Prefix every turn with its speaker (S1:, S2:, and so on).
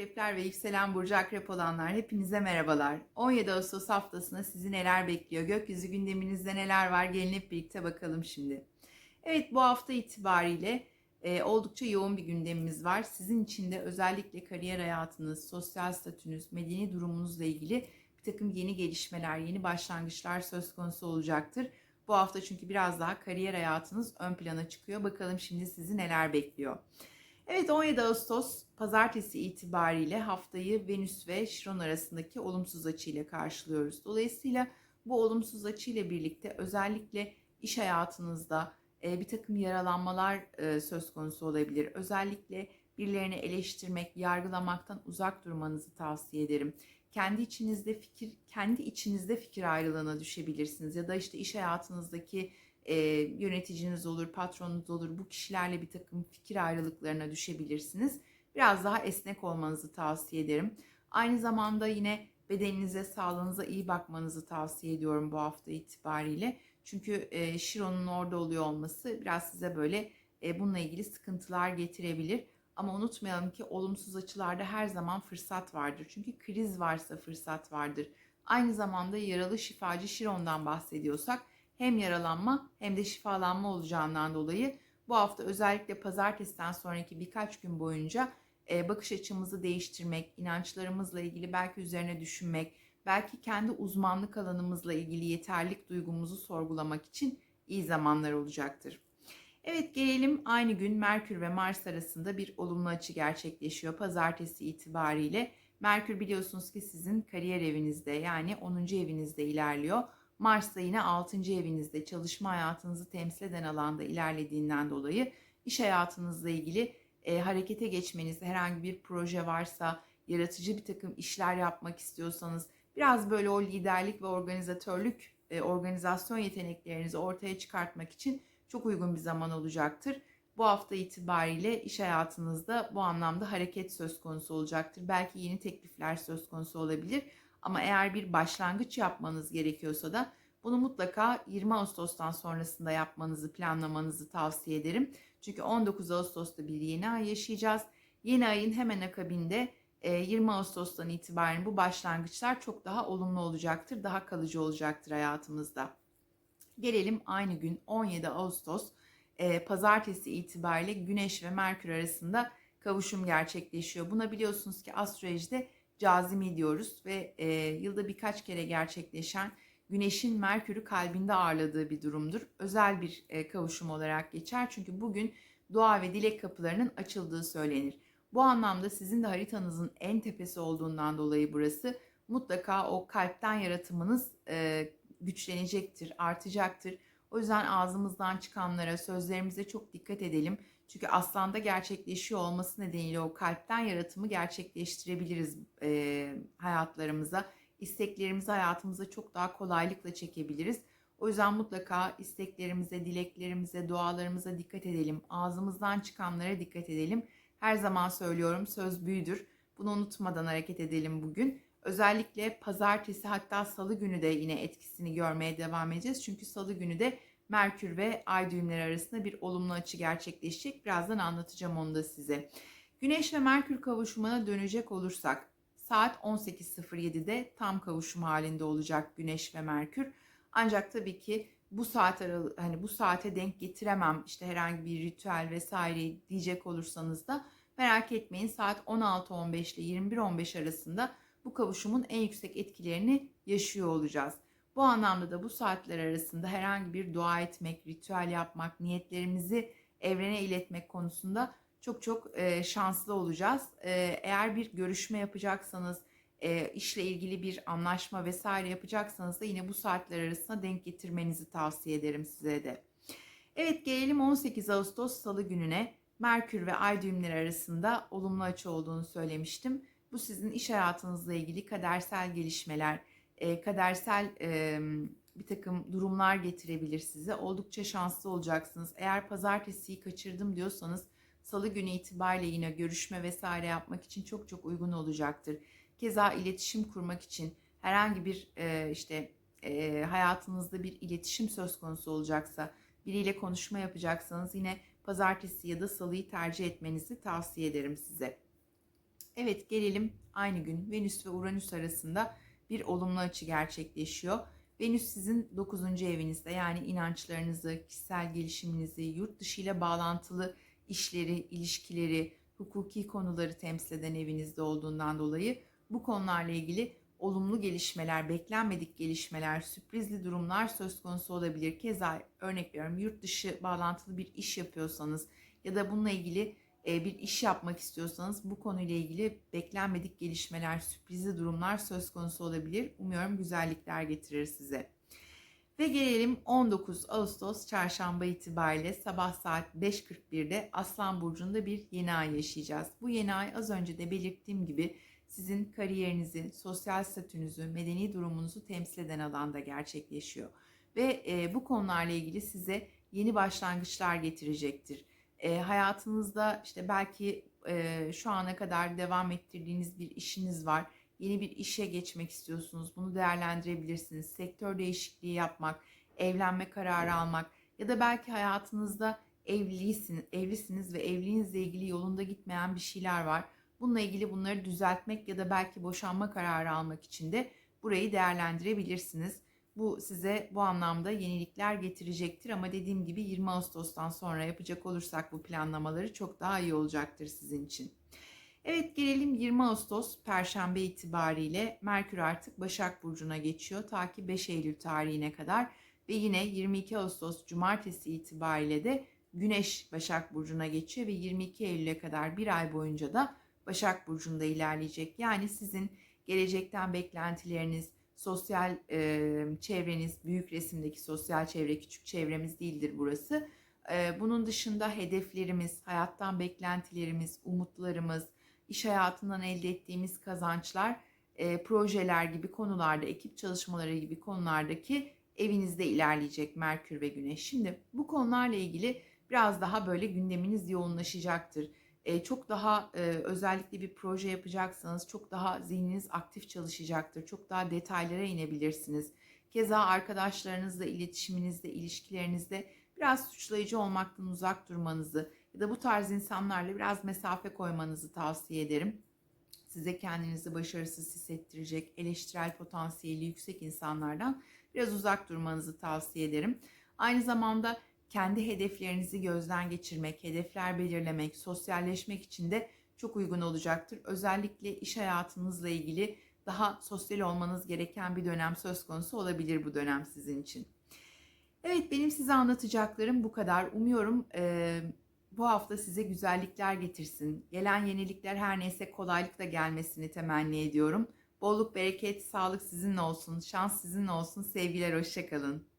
S1: akrepler ve yükselen burcu akrep olanlar hepinize merhabalar. 17 Ağustos haftasında sizi neler bekliyor? Gökyüzü gündeminizde neler var? Gelin hep birlikte bakalım şimdi. Evet bu hafta itibariyle e, oldukça yoğun bir gündemimiz var. Sizin için de özellikle kariyer hayatınız, sosyal statünüz, medeni durumunuzla ilgili bir takım yeni gelişmeler, yeni başlangıçlar söz konusu olacaktır. Bu hafta çünkü biraz daha kariyer hayatınız ön plana çıkıyor. Bakalım şimdi sizi neler bekliyor. Evet 17 Ağustos pazartesi itibariyle haftayı Venüs ve Şiron arasındaki olumsuz açıyla karşılıyoruz. Dolayısıyla bu olumsuz açıyla birlikte özellikle iş hayatınızda e, bir takım yaralanmalar e, söz konusu olabilir. Özellikle birilerini eleştirmek, yargılamaktan uzak durmanızı tavsiye ederim. Kendi içinizde fikir, kendi içinizde fikir ayrılığına düşebilirsiniz ya da işte iş hayatınızdaki e, yöneticiniz olur, patronunuz olur. Bu kişilerle bir takım fikir ayrılıklarına düşebilirsiniz. Biraz daha esnek olmanızı tavsiye ederim. Aynı zamanda yine bedeninize, sağlığınıza iyi bakmanızı tavsiye ediyorum bu hafta itibariyle. Çünkü e, Şiron'un orada oluyor olması biraz size böyle e, bununla ilgili sıkıntılar getirebilir. Ama unutmayalım ki olumsuz açılarda her zaman fırsat vardır. Çünkü kriz varsa fırsat vardır. Aynı zamanda yaralı şifacı Şiron'dan bahsediyorsak hem yaralanma hem de şifalanma olacağından dolayı bu hafta özellikle pazartesiden sonraki birkaç gün boyunca e, bakış açımızı değiştirmek, inançlarımızla ilgili belki üzerine düşünmek, belki kendi uzmanlık alanımızla ilgili yeterlik duygumuzu sorgulamak için iyi zamanlar olacaktır. Evet gelelim aynı gün Merkür ve Mars arasında bir olumlu açı gerçekleşiyor pazartesi itibariyle. Merkür biliyorsunuz ki sizin kariyer evinizde yani 10. evinizde ilerliyor. Mars da yine 6. evinizde çalışma hayatınızı temsil eden alanda ilerlediğinden dolayı iş hayatınızla ilgili e, harekete geçmenizde herhangi bir proje varsa, yaratıcı bir takım işler yapmak istiyorsanız, biraz böyle o liderlik ve organizatörlük, e, organizasyon yeteneklerinizi ortaya çıkartmak için çok uygun bir zaman olacaktır. Bu hafta itibariyle iş hayatınızda bu anlamda hareket söz konusu olacaktır. Belki yeni teklifler söz konusu olabilir. Ama eğer bir başlangıç yapmanız gerekiyorsa da bunu mutlaka 20 Ağustos'tan sonrasında yapmanızı, planlamanızı tavsiye ederim. Çünkü 19 Ağustos'ta bir yeni ay yaşayacağız. Yeni ayın hemen akabinde 20 Ağustos'tan itibaren bu başlangıçlar çok daha olumlu olacaktır, daha kalıcı olacaktır hayatımızda. Gelelim aynı gün 17 Ağustos pazartesi itibariyle Güneş ve Merkür arasında kavuşum gerçekleşiyor. Buna biliyorsunuz ki astrolojide cazimi diyoruz ve e, yılda birkaç kere gerçekleşen Güneş'in Merkür'ü kalbinde ağırladığı bir durumdur. Özel bir e, kavuşum olarak geçer çünkü bugün dua ve dilek kapılarının açıldığı söylenir. Bu anlamda sizin de haritanızın en tepesi olduğundan dolayı burası mutlaka o kalpten yaratımınız e, güçlenecektir, artacaktır. O yüzden ağzımızdan çıkanlara, sözlerimize çok dikkat edelim. Çünkü aslanda gerçekleşiyor olması nedeniyle o kalpten yaratımı gerçekleştirebiliriz e, hayatlarımıza. İsteklerimizi hayatımıza çok daha kolaylıkla çekebiliriz. O yüzden mutlaka isteklerimize, dileklerimize, dualarımıza dikkat edelim. Ağzımızdan çıkanlara dikkat edelim. Her zaman söylüyorum söz büyüdür. Bunu unutmadan hareket edelim bugün. Özellikle pazartesi hatta salı günü de yine etkisini görmeye devam edeceğiz. Çünkü salı günü de Merkür ve Ay düğümleri arasında bir olumlu açı gerçekleşecek. Birazdan anlatacağım onu da size. Güneş ve Merkür kavuşumuna dönecek olursak saat 18.07'de tam kavuşum halinde olacak Güneş ve Merkür. Ancak tabii ki bu saat aralı, hani bu saate denk getiremem işte herhangi bir ritüel vesaire diyecek olursanız da merak etmeyin saat 16.15 ile 21.15 arasında bu kavuşumun en yüksek etkilerini yaşıyor olacağız. Bu anlamda da bu saatler arasında herhangi bir dua etmek, ritüel yapmak, niyetlerimizi evrene iletmek konusunda çok çok e, şanslı olacağız. E, eğer bir görüşme yapacaksanız, e, işle ilgili bir anlaşma vesaire yapacaksanız da yine bu saatler arasında denk getirmenizi tavsiye ederim size de. Evet gelelim 18 Ağustos Salı gününe. Merkür ve Ay düğümleri arasında olumlu açı olduğunu söylemiştim. Bu sizin iş hayatınızla ilgili kadersel gelişmeler, e, kadersel e, bir takım durumlar getirebilir size. Oldukça şanslı olacaksınız. Eğer pazartesiyi kaçırdım diyorsanız salı günü itibariyle yine görüşme vesaire yapmak için çok çok uygun olacaktır. Keza iletişim kurmak için herhangi bir e, işte e, hayatınızda bir iletişim söz konusu olacaksa, biriyle konuşma yapacaksanız yine pazartesi ya da salıyı tercih etmenizi tavsiye ederim size. Evet gelelim aynı gün Venüs ve Uranüs arasında bir olumlu açı gerçekleşiyor. Venüs sizin 9. evinizde yani inançlarınızı, kişisel gelişiminizi, yurt dışı ile bağlantılı işleri, ilişkileri, hukuki konuları temsil eden evinizde olduğundan dolayı bu konularla ilgili olumlu gelişmeler, beklenmedik gelişmeler, sürprizli durumlar söz konusu olabilir. Keza örnek veriyorum yurt dışı bağlantılı bir iş yapıyorsanız ya da bununla ilgili bir iş yapmak istiyorsanız bu konuyla ilgili beklenmedik gelişmeler, sürprizli durumlar söz konusu olabilir. Umuyorum güzellikler getirir size. Ve gelelim 19 Ağustos çarşamba itibariyle sabah saat 5.41'de Aslan Burcu'nda bir yeni ay yaşayacağız. Bu yeni ay az önce de belirttiğim gibi sizin kariyerinizi, sosyal statünüzü, medeni durumunuzu temsil eden alanda gerçekleşiyor. Ve e, bu konularla ilgili size yeni başlangıçlar getirecektir. E, hayatınızda işte belki e, şu ana kadar devam ettirdiğiniz bir işiniz var. Yeni bir işe geçmek istiyorsunuz. Bunu değerlendirebilirsiniz. Sektör değişikliği yapmak, evlenme kararı almak ya da belki hayatınızda evliysiniz, evlisiniz ve evliliğinizle ilgili yolunda gitmeyen bir şeyler var. Bununla ilgili bunları düzeltmek ya da belki boşanma kararı almak için de burayı değerlendirebilirsiniz. Bu size bu anlamda yenilikler getirecektir ama dediğim gibi 20 Ağustos'tan sonra yapacak olursak bu planlamaları çok daha iyi olacaktır sizin için. Evet gelelim 20 Ağustos Perşembe itibariyle Merkür artık Başak Burcu'na geçiyor ta ki 5 Eylül tarihine kadar ve yine 22 Ağustos Cumartesi itibariyle de Güneş Başak Burcu'na geçiyor ve 22 Eylül'e kadar bir ay boyunca da Başak Burcu'nda ilerleyecek. Yani sizin gelecekten beklentileriniz, sosyal e, çevreniz, büyük resimdeki sosyal çevre, küçük çevremiz değildir burası. E, bunun dışında hedeflerimiz, hayattan beklentilerimiz, umutlarımız, iş hayatından elde ettiğimiz kazançlar, e, projeler gibi konularda, ekip çalışmaları gibi konulardaki evinizde ilerleyecek Merkür ve Güneş. Şimdi bu konularla ilgili biraz daha böyle gündeminiz yoğunlaşacaktır. Çok daha özellikle bir proje yapacaksanız çok daha zihniniz aktif çalışacaktır. Çok daha detaylara inebilirsiniz. Keza arkadaşlarınızla iletişiminizde, ilişkilerinizde biraz suçlayıcı olmaktan uzak durmanızı ya da bu tarz insanlarla biraz mesafe koymanızı tavsiye ederim. Size kendinizi başarısız hissettirecek, eleştirel potansiyeli yüksek insanlardan biraz uzak durmanızı tavsiye ederim. Aynı zamanda kendi hedeflerinizi gözden geçirmek, hedefler belirlemek, sosyalleşmek için de çok uygun olacaktır. Özellikle iş hayatınızla ilgili daha sosyal olmanız gereken bir dönem söz konusu olabilir bu dönem sizin için. Evet benim size anlatacaklarım bu kadar. Umuyorum e, bu hafta size güzellikler getirsin. Gelen yenilikler her neyse kolaylıkla gelmesini temenni ediyorum. Bolluk, bereket, sağlık sizinle olsun, şans sizinle olsun. Sevgiler, hoşçakalın.